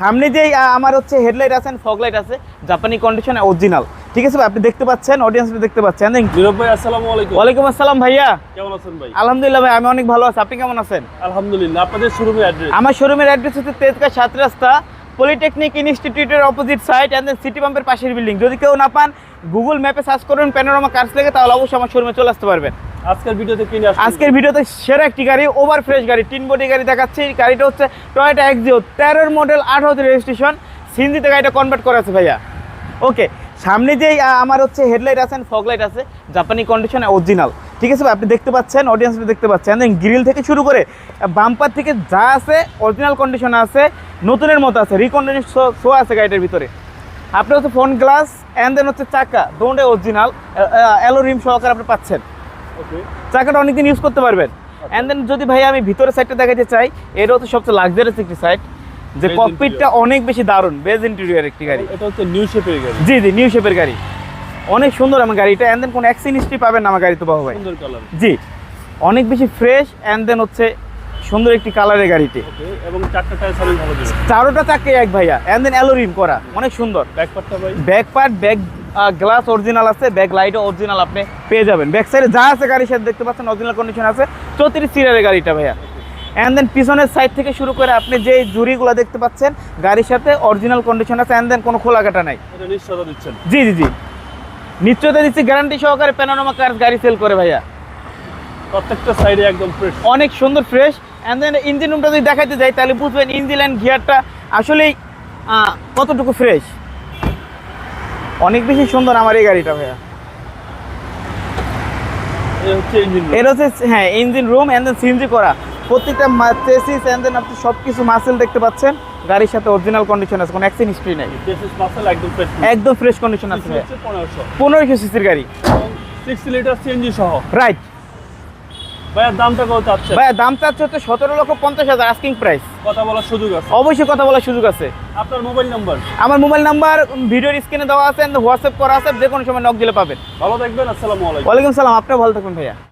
সামনে যে আমার হচ্ছে হেডলাইট আছে ফগ লাইট আছে জাপানি কন্ডিশন অরিজিনাল ঠিক আছে ভাই আপনি দেখতে পাচ্ছেন অডিয়েন্স দেখতে পাচ্ছেন। নীরব ভাই আসসালামু আলাইকুম। ওয়ালাইকুম আসসালাম ভাইয়া। কেমন আছেন ভাই? আলহামদুলিল্লাহ ভাই আমি অনেক ভালো আছি। আপনি কেমন আছেন? আলহামদুলিল্লাহ আপনাদের শোরুমের অ্যাড্রেস আমার শোরুমের অ্যাড্রেস হচ্ছে তেজগাঁ সাত রাস্তা পলিটেকনিক ইনস্টিটিউটের অপোজিট সাইড অ্যান্ড সিটি পাম্পের পাশের বিল্ডিং যদি কেউ না পান গুগল ম্যাপে সার্চ করুন প্যানোরামা কার্স লেগে তাহলে অবশ্যই আমার শোরুমে চলে আসতে পারবেন। আজকের ভিডিওতে কি নিয়ে আজকের ভিডিওতে সেরা একটি গাড়ি ওভার ফ্রেশ গাড়ি তিন বডি গাড়ি দেখাচ্ছি। গাড়িটা হচ্ছে টয়োটা এক্সিও তেরোর মডেল আঠারোতে রেজিস্ট্রেশন সিনজিতে গাড়িটা কনভার্ট করা আছে ভাইয়া। ওকে সামনে আহ, আমার হচ্ছে হেডলাইট আছে ফগ লাইট আছে জাপানি কন্ডিশন অরিজিনাল ঠিক আছে আপনি দেখতে পাচ্ছেন অডিয়েন্স দেখতে পাচ্ছেন। গ্রিল থেকে শুরু করে বাম্পার থেকে যা আছে অরিজিনাল কন্ডিশন আছে নতুনের মতো আছে রিকন্ডিশন শো আছে গাড়িটার ভিতরে। আপনার হচ্ছে ফ্রন্ট গ্লাস অ্যান্ড দেন হচ্ছে চাকা দোনটাই অরিজিনাল অ্যালো রিম সহকারে আপনি পাচ্ছেন। চাকাটা অনেকদিন ইউজ করতে পারবেন। অ্যান্ড দেন যদি ভাই আমি ভিতরের সাইডটা দেখাতে চাই এটাও তো সবচেয়ে লাক্সারিয়াস একটি সাইড যে ককপিটটা অনেক বেশি দারুণ বেজ ইন্টেরিয়র একটি গাড়ি। এটা হচ্ছে নিউ শেপের গাড়ি। জি জি নিউ শেপের গাড়ি। অনেক সুন্দর আমার গাড়িটা। অ্যান্ড দেন কোনো অ্যাক্সিডেন্ট হিস্ট্রি পাবেন না আমার গাড়িতে বাবু ভাই। সুন্দর কালার জি অনেক বেশি ফ্রেশ অ্যান্ড দেন হচ্ছে সুন্দর একটি কালারের গাড়িটি। এবং চারটা চারোটা চাকে এক ভাইয়া। অ্যান্ড দেন অ্যালোরিম করা। অনেক সুন্দর। ব্যাক পার্টটা ভাই। Back part back glass original আছে ব্যাক লাইটও অরিজিনাল আপনি পেয়ে যাবেন। ব্যাক সাইডে যা আছে গাড়ির সাথে দেখতে পাচ্ছেন অরিজিনাল কন্ডিশন আছে চৌত্রিশ সিটারের গাড়িটা ভাইয়া। অ্যান্ড দেন পিছনের সাইড থেকে শুরু করে আপনি যে জুড়িগুলো দেখতে পাচ্ছেন গাড়ির সাথে অরিজিনাল কন্ডিশন আছে অ্যান্ড দেন কোনো খোলা কাটা নাই জি জি জি। নিশ্চয়তা দিচ্ছি গ্যারান্টি সহকারে প্যানোরামা কার গাড়ি সেল করে ভাইয়া। প্রত্যেকটা সাইডে একদম ফ্রেশ অনেক সুন্দর ফ্রেশ অ্যান্ড দেন ইঞ্জিন রুমটা যদি দেখাতে যাই তাহলে বুঝবেন ইঞ্জিন অ্যান্ড গিয়ারটা আসলেই কতটুকু ফ্রেশ অনেক বেশি সুন্দর আমার এই গাড়িটা ভাইয়া। হচ্ছে এর হচ্ছে হ্যাঁ engine room and then CNG করা। প্রত্যেকটা চেসিস অ্যান্ড দেন আপনি সব কিছু মাসেল দেখতে পাচ্ছেন। গাড়ির সাথে অরিজিনাল কন্ডিশন আছে কোনো অ্যাক্সিডেন্ট হিস্ট্রি নেই। একদম ফ্রেশ একদম ফ্রেশ কন্ডিশন আছে পনেরোশো। সিসির গাড়ি। সিক্সটি সিক্স লিটার সিএনজি সহ। রাইট ভাইয়ার দামটা কত চাচ্ছে ভাইয়া দাম চাচ্ছে হচ্ছে সতেরো লক্ষ পঞ্চাশ হাজার আস্কিং প্রাইস কথা বলার সুযোগ আছে। অবশ্যই কথা বলার সুযোগ আছে। আপনার মোবাইল নাম্বার? আমার মোবাইল নাম্বার ভিডিওর স্ক্রিনে দেওয়া আছে হোয়াটসঅ্যাপ করা আছে যে কোনো সময় নক দিলে পাবেন। ভালো থাকবেন আসসালামু আলাইকুম। ওয়ালাইকুম সালাম আপনি ভালো থাকবেন ভাইয়া।